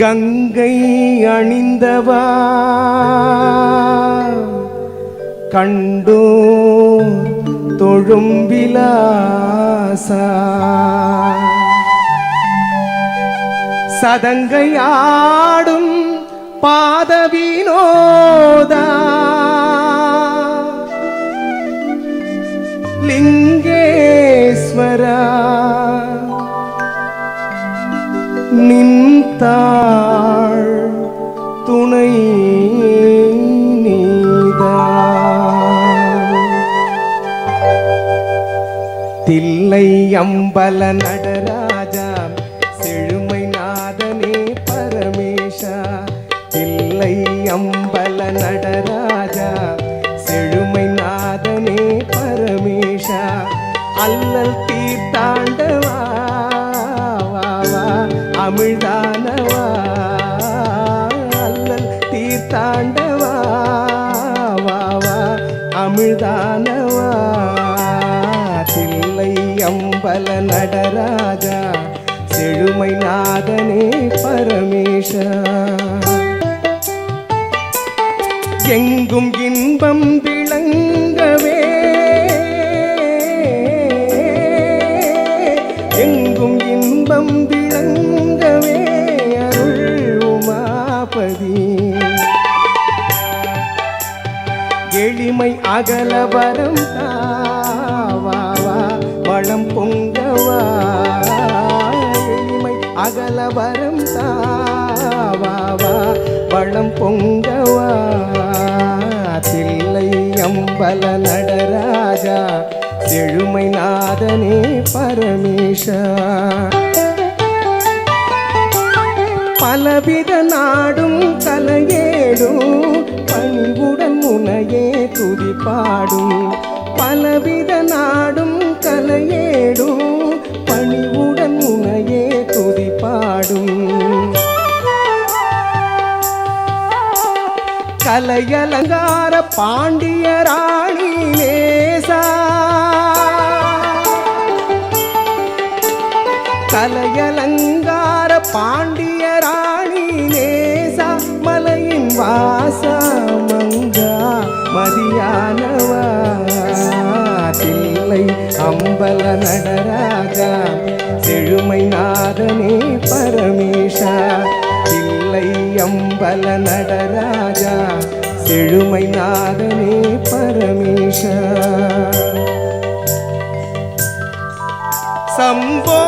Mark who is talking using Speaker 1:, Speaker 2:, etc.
Speaker 1: கங்கை அணிந்தவா? கண்டோ தொழும் விலாசா? சதங்கையாடும் பாதவினோதா? லிங்கேஸ்வரா லிங்கேஸ்வரா தாழ் துணை நீதா தில்லை அம்பல நடராஜா செழுமை நாதனே பரமேஷா. தில்லை அம்பல நடராஜா செழுமை நாதனே பரமேஷா. அல்லல் தீர்த்தாண்டவா அமிழ்தா தாண்டவா? அமிழ்தானவா? தில்லை அம்பல நடராஜா செழுமை நாதனே பரமேஷா. எங்கும் இன்பம் விளங்கவே எங்கும் இன்பம் விளங்கவே அருள் உமாபதி. எளிமை அகலவரம் தாவா வளம் பொங்கவா எளிமை அகல அகலவரம் தாவா வளம் பொங்கவா தில்லை அம்பல நடராஜா செழுமை நாதனே பரமேஷா. பலவித நாடும் கலையேடும் பணிவுடன் முனையே துதிப்பாடும். பலவித நாடும் கலையேடும். பணிவுடன் உனையே துதிப்பாடும். கலையலங்கார பாண்டியராணி நேசா கலையலங்கார பாண்டிய அம்பல நடராஜா செழுமை நாதனே பரமேஷா. சம்போ